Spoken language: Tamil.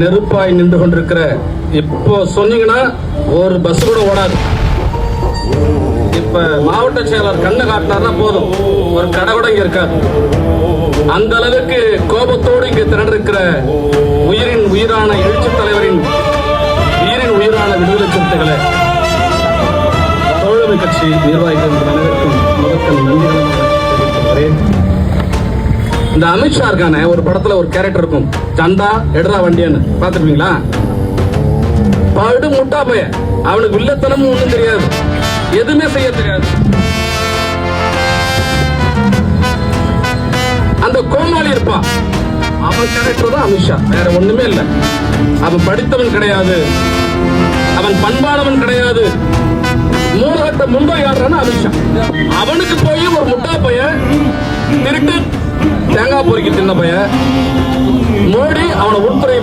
நெருப்பாய் நின்று கொண்டிருக்கிற இப்போ சொன்னீங்கன்னா ஒரு பஸ் கூட ஓடாது. இப்ப மாவட்ட செயலர் கண்ணை காட்டினார்னா போதும். ஒரு கடை கூட இங்க இருக்காது. அந்த அளவுக்கு கோபத்தோடு இங்கு திரண்டிருக்கிற உயிரின் உயிரான எழுச்சி தலைவரின் உயிரின் உயிரான விடுதலை சிறுத்தைகளை தோழமை கட்சி நிர்வாகிகள் அனைவருக்கும் இந்த அமித்ஷா இருக்கானே ஒரு படத்துல ஒரு கேரக்டர் இருக்கும். சந்தா எடுறா வண்டியான்னு. பாத்துருப்பீங்களா படு முட்டா பையன். அவனுக்கு வில்லத்தனமும் ஒண்ணும் தெரியாது. எதுவுமே செய்ய தெரியாது. அந்த கோமாளி இருப்பான் அவன் கேரக்டர் தான் அமித்ஷா வேற ஒண்ணுமே இல்ல. அவன் படித்தவன் கிடையாது. அவன் பண்பானவன் கிடையாது. மூலகத்தை மும்பை ஆடுறான்னு அமித்ஷா அவனுக்கு போய் ஒரு முட்டா பையன் திருட்டு தேங்காய் பொறுக்கி தின்ன பையன். மோடி அவனை உள்துறை